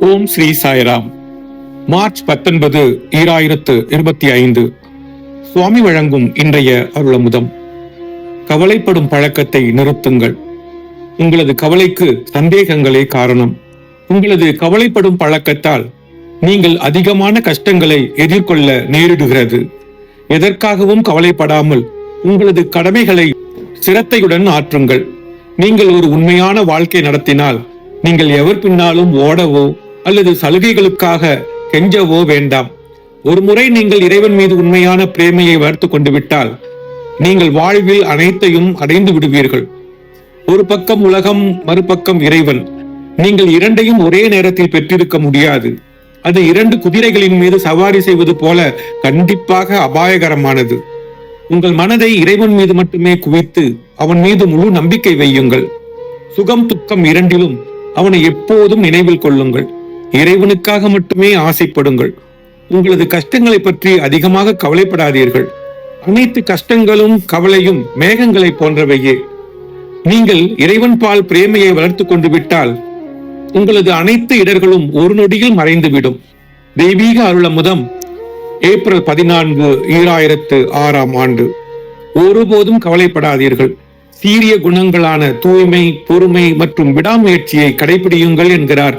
ஓம் Sri Sairam. March பத்தொன்பது ஈராயிரத்து இருபத்தி ஐந்து. சுவாமி வழங்கும் இன்றைய அருளமுதம். கவலைப்படும் பழக்கத்தை நிறுத்துங்கள். உங்களது கவலைக்கு சந்தேகங்களே காரணம். உங்களது கவலைப்படும் பழக்கத்தால் நீங்கள் அதிகமான கஷ்டங்களை எதிர்கொள்ள நேரிடுகிறது. எதற்காகவும் கவலைப்படாமல் உங்களது கடமைகளை சிரத்தையுடன் ஆற்றுங்கள். நீங்கள் ஒரு உண்மையான வாழ்க்கை நடத்தினால் நீங்கள் எவர் பின்னாலும் ஓடவோ அல்லது சலுகைகளுக்காக கெஞ்சவோ வேண்டாம். ஒருமுறை நீங்கள் இறைவன் மீது உண்மையான பிரேமையை வளர்த்து கொண்டு விட்டால் நீங்கள் வாழ்வில் அனைத்தையும் அடைந்து விடுவீர்கள். ஒரு பக்கம் உலகம் மறுபக்கம் இறைவன். நீங்கள் இரண்டையும் ஒரே நேரத்தில் பெற்றிருக்க முடியாது. அது இரண்டு குதிரைகளின் மீது சவாரி செய்வது போல கண்டிப்பாக அபாயகரமானது. உங்கள் மனதை இறைவன் மீது மட்டுமே குவித்து அவன் மீது முழு நம்பிக்கை வையுங்கள். சுகம் துக்கம் இரண்டிலும் அவனை எப்போதும் நினைவில் கொள்ளுங்கள். இறைவனுக்காக மட்டுமே ஆசைப்படுங்கள். உங்களது கஷ்டங்களை பற்றி அதிகமாக கவலைப்படாதீர்கள். அனைத்து கஷ்டங்களும் கவலையும் மேகங்களை போன்றவையே. நீங்கள் இறைவன் பால் பிரேமையை வளர்த்து கொண்டு விட்டால் உங்களது அனைத்து இடர்களும் ஒரு நொடியில் மறைந்துவிடும். தெய்வீக அருளமுதம் ஏப்ரல் பதினான்கு ஈராயிரத்து ஆறாம் ஆண்டு. ஒருபோதும் கவலைப்படாதீர்கள். சீரிய குணங்களான தூய்மை பொறுமை மற்றும் விடாமுயற்சியை கடைபிடியுங்கள் என்கிறார்